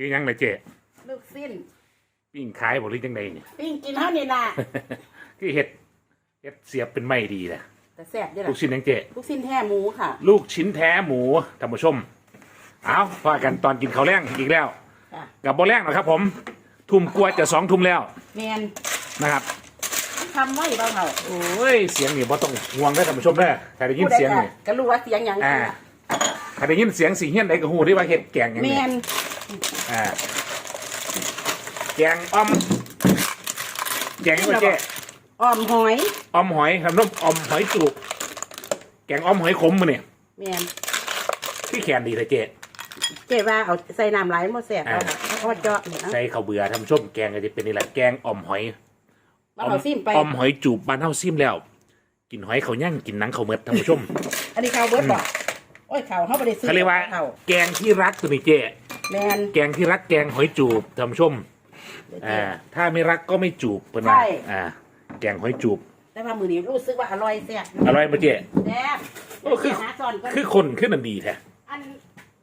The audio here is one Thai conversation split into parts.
คือหยังไงเจ๊ลูกสิ้นปิ้งขายบ่หรือจังไดเนี่ยปิ้งกินเท่านี้ล่ะคือเฮ็ดเฮ็ดเสียบเป็นไม่ดีนะแต่แซ่บเด้อลูล่ะกชิ้นหยังเจ๊ ลูกสิ้นแท้หมูค่ะลูกชิ้นแท้หมูท่านผู้ชม เอาพากันตอนกินข้าวแรงอีกแล้วจ้ะกับบ่แรงนะครับผม ทุ่มกลัวาจะสองทุ่มแล้วแมนนะครับ ทำไว้เบาเท่าโอ้ย เสียงนี่บ่ต้องห่วงได้อท่านผู้ชมเด้อใครได้ยินเสียงนี่ก็รู้ว่าเสียงหยังอ่าใครได้ยินเสียงสีเฮี้ยนใดก็ฮู้ได้ว่าเฮ็ดแกงหยังแมนี่น อ่าแกงอ้อมแกงว่าเจ๊อ้อมหอยอ้อมหอยครับน้องอ้อมหอยจูบแกงอ้อมหอยขมมาเนี่ยแมนพี่แขนดีเลยเจ๊เจ๊ว่าเอาใส่น้ำไหลายบ่แซ่บแล้วค่ะเพราะว่าเจาะนี่นะใส่ข้าวเบื่อทำชมแกงก็จะเป็นนี่แหละแกงอ่อมหอยมาเอาซิมไปอ่อมหอยจูบบ้านเฮาซิมแล้ว กินหอยเขาย่างกินหนังเขาเมดท่านผู้ชม อันนี้ข้าวเบิดบ่โอ้ยข้าวเฮาบ่ได้ซื้อเขาเรียกว่าข้าวแกงที่รักตัวนี้เจ๊ แมนแกงที่รักแกงหอยจูบท่านผู้ชมเดี๋ยวอ่าเจ๊ถ้าไม่รักก็ไม่จูบเพิ่นว่าใช่ อ่า แกงหอยจูบ แต่ว่ามื้อนี้รู้สึกว่าอร่อยแซ่บอร่อยปะเจ๊ แซ่บโอ้คือ หาซ่อนก่อนคือคนขึ้นนันดีแท้ อัน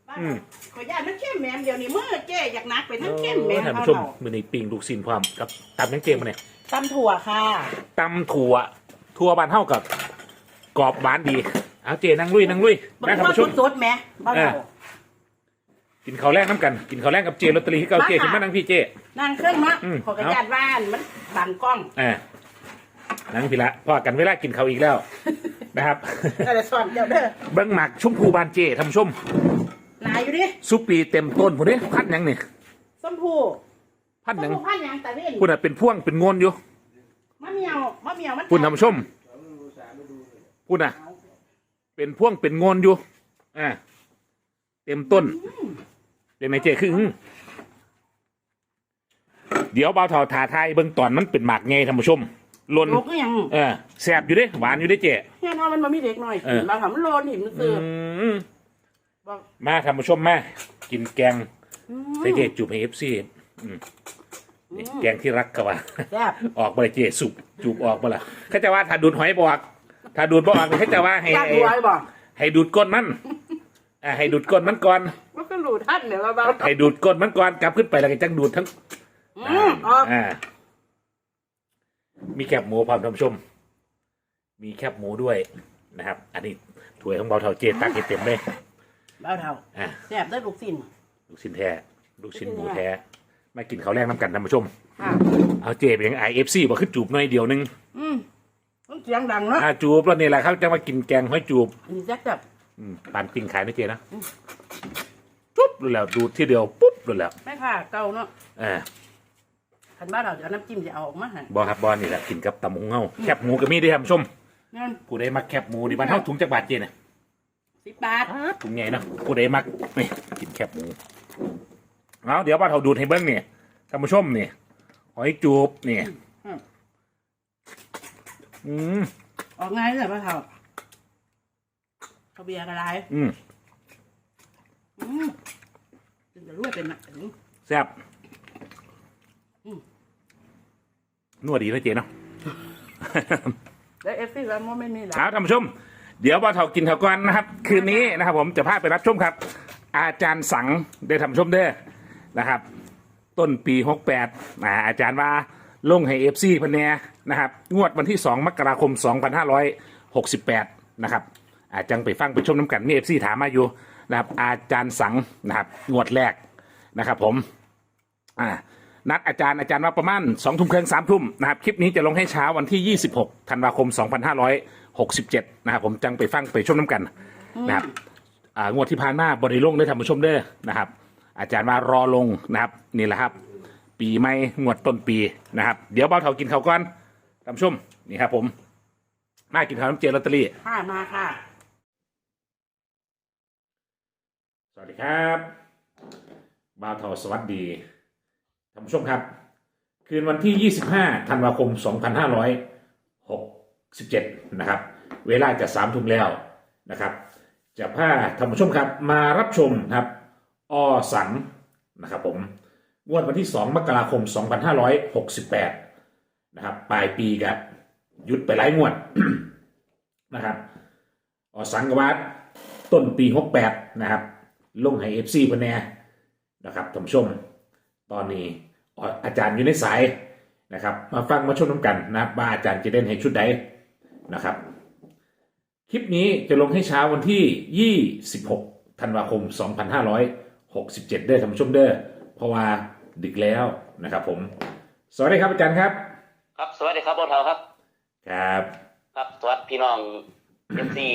บ้านอืม ขออนุญาตมันเข้มแหมมเดี๋ยวนี้มือเจ๊อยากนักไปทั้งเข้มแหมมท่านเขาผู้ชมเรามื้อนี้ปิ้งลูกชิ้นพร้อมกับตำยังเจมาเนี่ยตำถั่วค่ะตำถั่วถั่วบ้านเฮากับกรอบหวานดีเอาเจนั่งลุยนั่งลุยมันนะท่านว่าผู้ชม สดๆไหมบ้านเออเรา กินข้าวแรกน้ำกัน กินข้าวแรกกับเจลอตเตอรี่ที่เก่าเจขึ้นมานั่งพี่เจ นั่งเครื่องมะอืม ขอกระยาดบ้านมันบังกล้องอ่านั่งพี่ละพอกันเวลากินข้าวอีกแล้ว นะครับ ก็จะสอนเดี๋ยวเด้อเบิ้งหมักชุ่มพูบานเจท่านผู้ชมลายอยู่ดิซุปปีเต็มต้นพวกนี้พันหยังนี่ส้มผูพันหส้ยัมงผูพันหยังแต่เว้นคุณน่ะเป็นพ่วงเป็นงวนอยู่มะเมียวมะเมียวมันคุณท่านผู้ชมคุณน่ะ เป็นพ่วงเป็นงวนอยู่อ่าเต็มต้น เป็นไงเจคืออื้อเดี๋ยวเบาเท่าทาทายเบิ้งตอนมันเป็นหมากไงท่านผู้ชมหล่นลูกก็ยังเออแสบอยู่เด้หวานอยู่เด้เจแค่นอนมันมามีเด็กหน่อยเออเราทำมันโลนหิมมันซื้ออืมบอกมาท่านผู้ชมมากินแกงอืมใส่เจจูบให้เอฟซีนี่แกงที่รักกะว่า แซ่บออกมาเลยเจสุบจูบออกมาละเขาจะว่าถ้าดูดหอยบออกถ้าดูดบออกเขาจะว่าให้ยากรวยบอกให้ดูดก้นมันอ่าให้ดูดก้นมันก่อน มันก็หลูท่านเดี๋ยวเราเบาให้ดูดก้นมันก่อนกลับขึ้นไปแล้วก็จังดูดทั้งอืมออกอ่า มีแคบหมูพร้อมท่านผู้ชม มีแคบหมูด้วยนะครับ อันนี้ถ้วยของเบาเท่าเจตักให้เต็มเลยเบาเท่าอ่าแซ่บได้ลูกสิ้นลูกชิ้นแท้ลูกชิ้นหมูแท้มากินข้าวแรกน้ำกันท่านผู้ชม ค่ะเอาเจเป็นยังไอเอฟซีบอกขึ้นจูบหน่อยเดียวหนึงอืมต้องเสียงดังเนาะอ่าจูบแล้วนี่แหละครับจะมากินแกงห้อยจูบ อันนี้แซ่บแบบอืมปานปิ้งขายนะเจนะ ปุ๊บรู้แล้วดูดที่เดียวปุ๊บรู้แล้วแม่ค่ะเก่าเนาะอ่าคันบ้านเราจะเอาน้ำจิ้มจะเอาออกมาให้บอครับบอนี่แหละกินกับตำมงเฮาแคบหมูก็มีเด้วยท่านผู้ชมนั่นผู้ใดมักแคบหมูดีบ้านเฮาถุงจักบาทเจน่ะสิบบาทถุงใหญ่เนาะผู้ใดมักนี่กินแคบหมูเอาเดี๋ยวบ้านเฮาดูดให้เบิ้งเนี่ยท่านผู้ชมเนี่ยหอยจูบเนี่ยอืมอืมออกง่ายเลยป่ะเท่าเขาเบียร์กระไรอืม อืมจะรวยเป็นหนักถึงแซ่บอืมนัวดีนะเจเนาะแล้วเอฟซีแล้วมันไม่มีหรอกครับท่านผู้ชม เดี๋ยวบ่าวเถากินเถาก่อนนะครับ คืนนี้นะครับ ผมจะพาไปรับชมครับ อาจารย์สังได้ทำชมเด้อนะครับ ต้นปีหกแปดอาจารย์ว่าลงให้เอฟซีพันแนนะครับ งวดวันที่2มกราคม2568นะครับอาจารย์ไปฟังไปชมน้ำกันนี่เอฟซีถามมาอยู่ นะครับอาจารย์สังนะครับงวดแรกนะครับผมอ่านัดอาจารย์อาจารย์ว่าประมาณสองทุ่มครึ่งสามทุ่มนะครับคลิปนี้จะลงให้เช้าวันที่ 26ธันวาคม 2567 นะครับผมจังไปฟังไปชมน้ำกันนะครับอ่างวดที่ผ่านมาบริลงได้ทำผู้ชมเด้อนะครับ อาจารย์ว่ารอลงนะครับนี่แหละครับ ปีใหม่งวดต้นปีนะครับ เดี๋ยวเบาเถากินข้าวก่อนท่านผู้ชมนี่ครับผมมากินข้าวน้ำเจลอตเตอรี่ ค่ะมาค่ะ ส วัสดีครับบ่าวทาสวัสดีท่านผู้ชมครับ คืนวันที่ 25 ธันวาคม 2567 นะครับ เวลาจะสามทุ่มแล้วนะครับ จะพาท่านผู้ชมครับมารับชมครับอสังนะครับผมงวดวันที่ 2 มกราคม 2568 นะครับ ปลายปีกับหยุดไปหลายงวดนะครับอสังกวัดต้นปี 68 นะครับ ลงให้เอฟซีพนแนนะครับท่านผู้ชม ตอนนี้อาจารย์อยู่ในสายนะครับ มาฟังมาชมน้ำกันนะครับว่าอาจารย์จะเล่นให้ชุดใดนะครับ คลิปนี้จะลงให้เช้าวันที่ 26 ธันวาคม 2567เด้อท่านผู้ชมเด้อเพราะว่าดึกแล้วนะครับ ผม สวัสดีครับอาจารย์ครับ ครับ สวัสดีครับบอลเทาครับ ครับ ครับสวัสดีพี่น้อง เอฟซี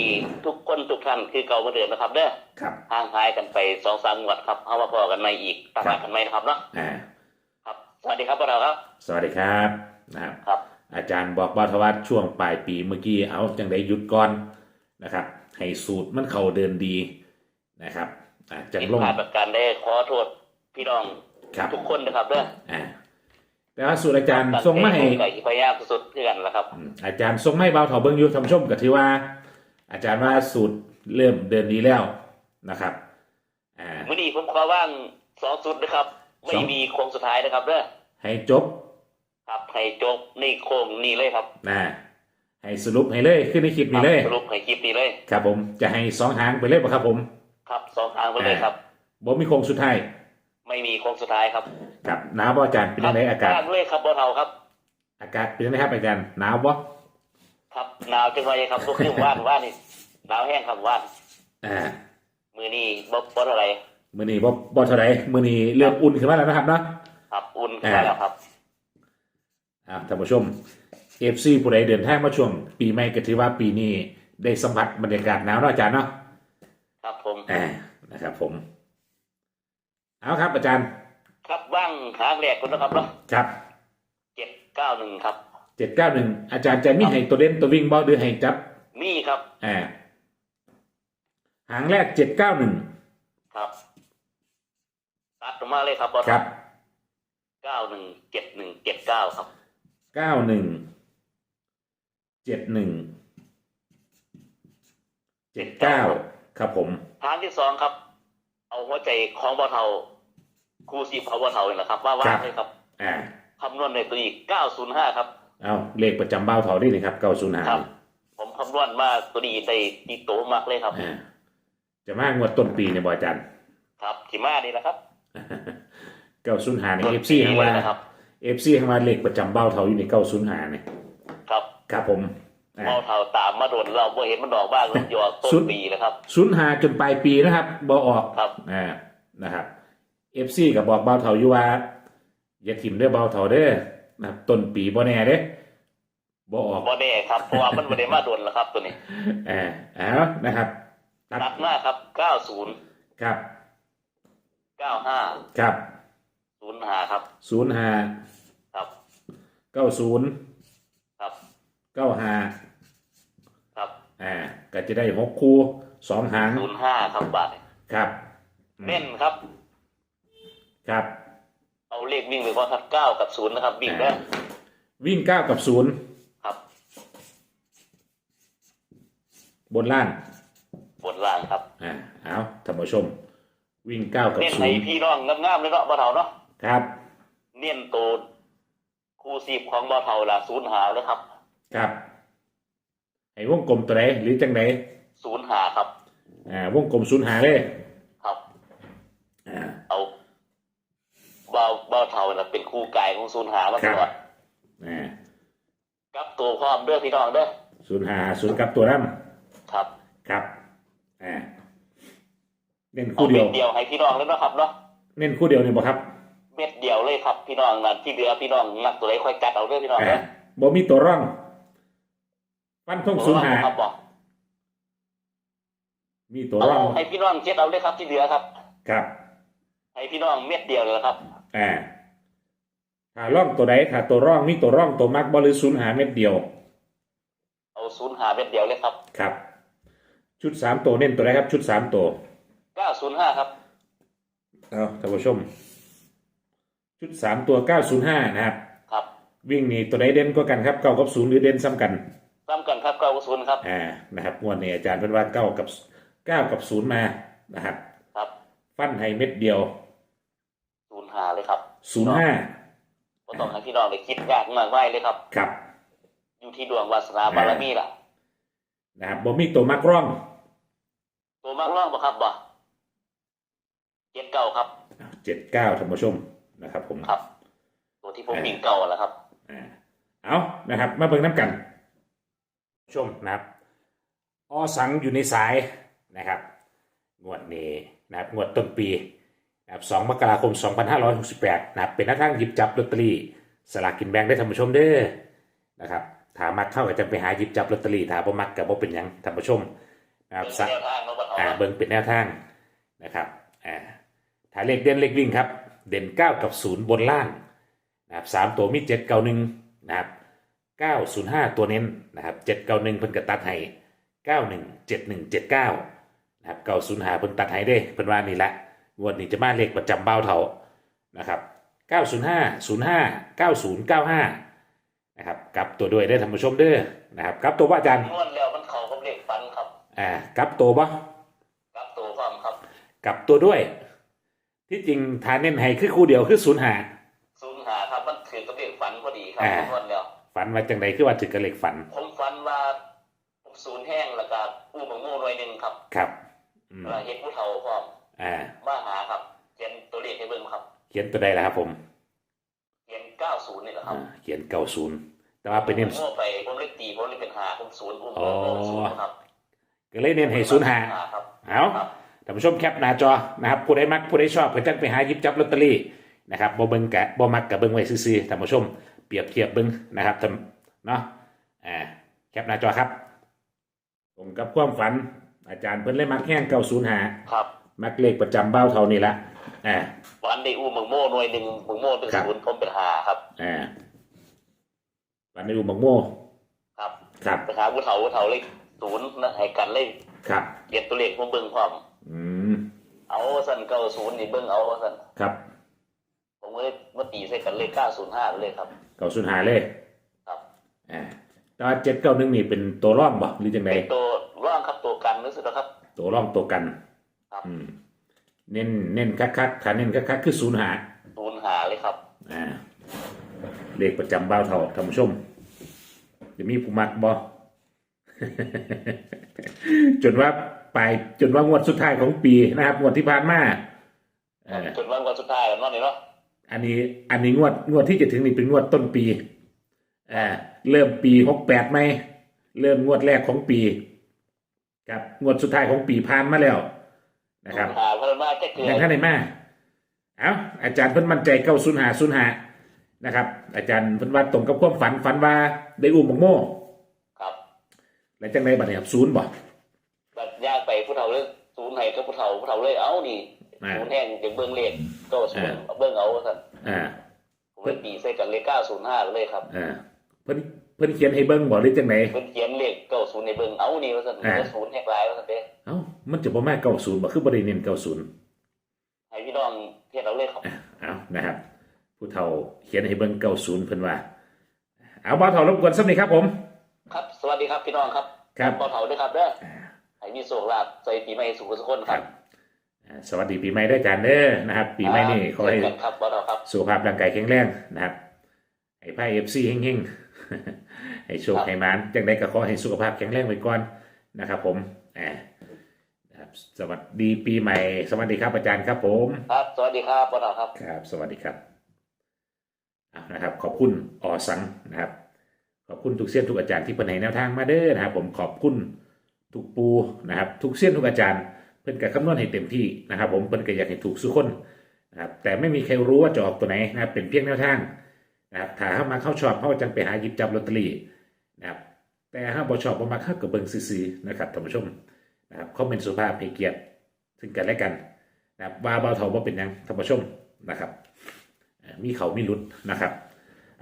ทุกคนทุกท่านคือเก่าเหมาเดิมนะครับเด้อครับห่างหายกันไปสองสามงวดครับเอามาพอกันใหม่อีกตั้งหากกันใหม่นะครับเนาะอ่าครับ สวัสดีครับบอลเทาครับ สวัสดีครับนะครับ ครับ อาจารย์บอกบอทวัฒช่วงปลายปีเมื่อกี้เอาจังได้หยุดก่อนนะครับ ให้สูตรมันเข้าเดินดีนะครับอ่าจังผิดลง พลาดประการได้ขอโทษพี่น้องครับ ทุกคนนะครับเด้ออ่าแต่ว่าสูตรอาจารย์ส่งมาให้ไก่พยายามสุดๆเพื่อนละครับ อืมอาจารย์ส่งไม่เบาเถาเบิ้งอยู่ทำชมก็ถือว่า อาจารย์ว่าสูตรเริ่มเดินดีแล้วนะครับอ่ามื่อนี้ผมขอว่างสองสุดนะครับ ไม่สองมีโค้งสุดท้ายนะครับเด้อให้จบ ครับให้จบในโค้งนี้เลยครับนะให้สรุปให้เลยขึ้นในคลิปนี้เลยสรุปให้คลิปนี้เลย ครับผมจะให้สองหางไปเลยป่ะครับผม ครับสองทางไปเลยครับบ่มีโครงสุดท้ายไม่มีโค้งสุดท้ายครับครับหนาวบ่อาจารย์เป็นยังไงอากาศทางเลยครับบอลเทาครับ อากาศเป็นยังไงครับอาจารย์หนาวบ่ ครับหนาวจังเลยครับก็คือว่านว่านนี่หนาวแห้งครับว่านอ่ามือนี่บ่บ่อะไรมื้อนี้บ่บ่เท่าไหร่มื้อนี้เริ่มอุ่นขึ้นมาแล้วนะครับเนาะครับอุ่นขึ้นมาแล้วครับอ่าท่านผู้ชม FC ผู้ใดเดินทางมาช่วง ปีใหม่ก็ถือว่าปีนี้ได้สัมผัสบรรยากาศหนาวเนาะอาจารย์เนาะครับผมอ่านะครับ ผม เอาครับอาจารย์ ครับว่างหางแรกคุณนะครับเนาะครับเจ็ดเก้าหนึ่งครับ 791อาจารย์จะมีให้ตัวเด่นตัววิ่งบ่หรือให้จับมีครับ อ่าหางแรก791ครับตัดออกมาเลยครับบอลครับเก้าหนึ่งเจ็ดหนึ่งเจ็ดเก้าครับ91 71 79ครับผมทางที่สองครับ เอาหัวใจของบอลเทาครูซีพาวบอลเทาเนี่ยแหละครับ ว่าว่าครับเลยครับ อ่าคำนวณในตัวอีกเก้าศูนย์ห้าครับ เอาเลขประจำเบ้าเถาด้วยนะครับครับ905ผมคำนวณมาตัวนี้ได้ตีโตมากเลยครับอ่าจะมางวดต้นปีเนี่ยบ่อาจารย์ครับขีมานี่นะครับ905ใน FC ข้างว่านะครับ FC ข้างว่าเลขประจำเบ้าเถาอยู่ใน905เนี่ยครับครับผมอ่าเมาเท่าตามมาโดนเราบ่เห็นมันดอกบ้างเลยหยอดต้สุนดปีนะครับ05จนปลายปีนะครับบ่ออกครับอ่านะครับ FC กับบอกเบ้าเถาอยู่ว่าอย่าถิ่มเด้อเบ้าเถาเด้อ นะครับต้นปีบ่แน่เด้บ่ออกบ่แน่ครับเพราะว่ามันบ่ได้มาโดนแล้วครับ ตัวนี้อ่าเอานะครับตัดตัดหน้าครับ90ครับ95ครับ05ครับศูนย์ห้าครับเก้าศูนย์ครับเก้าห้าครับอ่าก็จะได้หกคู่สองหาง05ครับบาทครับเน้นครับ ครับ เอาเลขวิ่งไปพอทัด9กับ0นะครับวิ่งได้วิ่งเก้ากับศูนย์ครับบนล่างบนล่างครับอ่าเอาท่านผู้ชม วิ่งเก้ากับเน้นศูให้นย์พี่น้องงามๆเลยเนาะบ่เท่าเนาะครับเน้นตัวคู่ซีบของบ่เท่าละ0หาเลยครับครับให้วงกลมตัวไหนหรือจังไหน0หาครับอ่าวงกลมศูนย์หาเลย ครับ อ่า เอา เบาเบาเท่าน่ะเป็นคู่กายของ0หามาตลอดอ่ากับตัวพร้อมเด้อพี่น้องเด้อศูนย์หาศูนย์กับตัวนั้นครับ ครับอ่าเน้นเอาคู่เดีเม็ยวดเดียวให้พี่น้องเลยเนาะครับเนาะเน้นคู่เดียวนี่บ่ครับ เม็ดเดียวเลยครับพี่น้องนั่นที่เหลือพี่น้องนักตัวไหนค่อยกัดเอาเด้อพี่น้องอ่าเด้อบ่มีตัวร่องฟันทงศูนย์หาครับบอกมีตัวเอาร่องให้พี่น้องเช็ดเอาเลยครับที่เหลือครับ ครับ ให้พี่น้องเม็ดเดียวเลยครับ อ่าถ้าร่องตัวใดถ้าตัวร่องมีตัวร่องตัวมักบหริศูนย์หาเม็ดเดียว เอาศูนย์หาเม็ดเดียวเลยครับ ครับ ชุดสามตัวเน้นตัวใดครับ ชุดสามตัวเก้าศูนย์ห้าครับเอาท่านผู้ชม ชุดสามตัวเก้าศูนย์ห้านะครับ ครับ วิ่งหนีตัวใดเด่นก็กันครับเก้ากับศูนย์หรือเด่นซ้ำกันซ้ำกันครับเก้าศูนย์ครับอ่านะครับงวดนี้อาจารย์เพิ่นว่าเก้ากับเก้ากับศูนย์มานะครับ ครับ ฟันให้เม็ดเดียวศูนย์หา เลยครับศูนย์ห้าก็ต้องให้พี่น้องเลยคิดยากมากไม่เลยครับ ครับ อยู่ที่ดวงวาสนาบารมีล่ะนะครับบ่มีตัวมักร่อง ตัวมากร่องบ่ครับบ่เจ็ดเก้าครับเจ็ดเก้าท่านผู้ชมนะครับ ผมครับ ตัวที่ผมวิ่งเก่าแหละครับอ่าเอานะครับ มาเบิ่งน้ำกันชมนะครับอสังอยู่ในสายนะครับ งวดนี้นะครับ งวดต้นปี นะครับ2มกราคม 2568นะครับเป็นหน้าทางหยิบจับลอตเตอรี่สลากกินแบ่งได้ท่านผู้ชมเด้อนะครับถามักเข้าก็จะไปหาหยิบจับลอตเตอรี่ถาบ่มักกับบ่เป็นหยังท่านผู้ชมนะครับเป็นสักแนวทางของบอทอ่าเบิ่งเป็นแนวทางนะครับอ่าถ้าเลขเด่นเลขวิ่งครับ เด่น 9 กับ 0 บนล่างนะครับสามตัวมี7 9 1นะครับ905 ตัวเน้นนะครับ791เพิ่นก็ตัดให้91 71 79นะครับ905เพิ่นตัดให้เด้เพิ่นว่านี่แหละ งวดนี้จะมาเลขประจำเบ้าเท่านะครับ905 05 90 95นะครับกลับตัวด้วยได้อท่านผู้ชมเด้อนะครับกลับตัวว่าอาจารย์นวดแล้วมันเข่ากับเลขฟันครับอ่ากลับตัวบ่กับตัวความครับกลับตัวด้วย ที่จริงฐานเน้นให้คือคู่เดียวคือศูนย์หาศูนย์หาครับมันถือกับเลขฟันพอดีครับอ่านวดแล้วฝันว่าจังใดคือว่าถึงกระเหล็กฝัน ผมฟันว่าผมศูนย์แห้งแล้วก็อู้หมงโม่หน่วยหนึ่งครับ ครับอืมแล้วเห็นผู้เฒ่าพร้อม อ่ามาหาครับเขียนตัวเลขให้เบิ่งครับ เขียนตัวใดล่ะครับผม เขียนเก้าศูนย์นี่แหละครับอ่าเขียนเก้าศูนย์แต่ว่าเป็นเน้น ผมโม่ไปผมเลยตีผมเลยเป็นหาผมศูนย์ผมอ๋อโม่ศูนย์ครับก็เลยเน้นให้ศูนย์หาครับ เอาครับ ท่านผู้ชมแคปหน้าจอนะครับผู้ใดมักผู้ใดชอบเพิ่นจังไปหาหยิบจับลอตเตอรี่นะครับบ่เบิ่งกะบ่มักกะเบิ่งไว้ซื่อๆท่านผู้ชมเปรียบเทียบเบิ่งนะครับท่านเนาะอ่าแคปหน้าจอครับตรงกับความฝันอาจารย์เพิ่นเลยมักแห้งเก้าศูนย์หา ครับ มักเลขประจำเบ้าเท่านี้ละอ่าวันได้อู้หมงโม่หน่วยหนึ่งหมงโม่เป็นครับศูนย์ผมเป็นหาครับอ่าปันในอุบังโมครับครับไปหาผู้เฒ่าผู้เฒ่าเลยศูนย์นะให้กันเลยครับเขียนตัวเลขผมเบิ่งพร้อมอืมเอาสั่นเก้าศูนย์นี่เบิ่งเอาสั่นครับผมก็เลยมาตีใส่กันเลขเก้าศูนย์ห้าเลยครับเก่าสุนหาเลยครับอ่าแตว่าเจ็ดเก้าหนึ่งนี่เป็นตัวร่องบ่หรือจังไดเป็นตัวร่างครับตัวกันรู้สึกนะครับ ตัวร่องตัวกันครับ อืม เน้นเน้นคักคักๆถ้าเน้นคักคักๆคือศูนย์หาศูนย์หาเลยครับ อ่า เลขประจำเบ้าเท่าท่านผู้ชม จะมีผู้มักบ่ จนว่าปลายจนว่างวดสุดท้ายของปีนะครับงวดที่ผ่านมาเอ่อจนวันวันสุดท้ายแล้วเนั่นนี่เนาะอันนี้ อันนี้งวดงวดที่จะถึงนี่เป็นงวดต้นปีอ่าเริ่มปีหกแปดไหมเริ่มงวดแรกของปี ครับงวดสุดท้ายของปีผ่านมาแล้ว นะครับศูย์หาเพราะว่าจะเกิดอย่างท่านไหนมาเอาอาจารย์เพิ่นมั่นใจเก้าศูนย์หาศูนย์หานะครับ อาจารย์เพิ่นว่าตรงกับความฝันฝันว่าได้อุ้มบักโม่ครับแล้วจังไดบัดนี้ครับศูนย์บ่แบบยากไปผู้เฒ่าเลยศูนย์ให้กับผู้เฒ่าผู้เฒ่าเลยเอานี่อ่าศูนย์แห้งเดี๋ยวเบิ่งเลขก็ศูนย์อ่าเบิ่งเอาสั่นอ่าผมเลยตีใส่กันเลขเก้าศูนย์ห้าเลยครับอ่าเพิ่นเพิ่นเขียนให้เบิ่งบ่หรือจังไดเพิ่นเขียนเลขเก้าศูนย์ในเบิ่งเอานี่ว่าสั่นอ่าก็ศูนย์แหกหลายว่าสั่นเด้เอ้ามันจะบ่มาเก้าศูนย์บ่คือบ่ได้เน้นเก้าศูนย์ให้พี่น้องเฮ็ดเอาเลยครับเอานะครับ ผู้เฒ่าเขียนให้เบิ่งเก้าศูนย์เพิ่นว่า เอาบ่าวเฒ่ารบกวนสักนิดครับผม ครับ สวัสดีครับพี่น้องครับครับบ่เฒ่าด้วยครับเด้อให้มีโชคลาภใส่ปีใหม่สุขสุขคนครับอ่าสวัสดีปีใหม่ด้วยกันเด้อนะครับ ปีใหม่นี่ขอให้เจกันครับบ่เฒ่าครับสุขภาพร่างกายแข็งแรงนะครับให้ไพ่เอฟซีเฮงๆ ให้โชคครับให้หมานจังได้ก็ขอให้สุขภาพแข็งแรงไว้ก่อนนะครับ ผมอ่านะครับสวัสดีปีใหม่ สวัสดีครับอาจารย์ครับ ผม ครับ สวัสดีครับบ่เฒ่าครับ ครับ สวัสดีครับเอานะครับ ขอบคุณอสังนะครับ ขอบคุณทุกเสี้ยนทุกอาจารย์ที่เป็นให้แนวทางมาเด้อนะครับ ผมขอบคุณทุกปูนะครับ ทุกเสี้ยนทุกอาจารย์ เพิ่นกับคำนวณให้เต็มที่นะครับ ผมเพิ่นก็อยากให้ถูกสุกคนนะครับแต่ไม่มีใครรู้ว่าจะออกตัวไหนนะครับเป็นเพียงแนวทาง นะครับถ้าเข้ามาเข้าชอบเข้าจังไปหาหยิบจับลอตเตอรี่นะครับแต่ถ้าบ่ชอบบ่มาเข้ากับเบิ่งซื่อๆนะครับท่านผู้ชมนะครับคอมเมนต์สุภาพให้เกียรติซึ่งกันและกันนะครับว่าเบาเท่าบ่เป็นยังท่านผู้ชมนะครับมีเขามีลุดนะครับ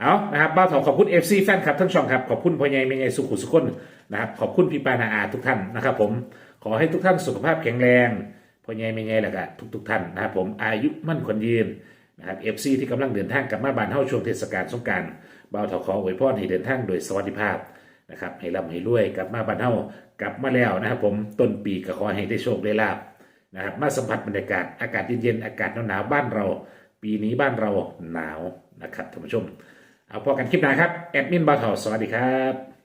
เอานะครับบ้าวทอขอบคุณ FC แฟนคลับทั้งช่องครับ ขอบคุณพ่อใหญ่แม่ใหญ่สุขุสุขคนนะครับขอบคุณพี่ปานาอาทุกท่านนะครับผมขอให้ทุกท่านสุขภาพแข็งแรงพ่อใหญ่แม่ใหญ่แล้วก็ทุกทุกๆท่านนะครับผมอายุมั่นขวัญยืน นะครับ FC ที่กำลังเดินทางกลับมาบ้านเฮาช่วงเทศกาลสงกรารบ้าวทองขออวยพรให้เดินทางโดยสวัสดิภาพนะครับให้ร่ำให้รวยกลับมาบ้านเฮากลับมาแล้วนะครับผมต้นปีก็ขอให้ได้โชคได้ลาบนะครับมาสัมผัสบรรยากาศอากาศเย็นๆอากาศหนาวๆบ้านเรา ปีนี้บ้านเราหนาวนะครับท่านผู้ชม เอาพอกันคลิปหน้าครับแอดมินบาทอสวัสดีครับ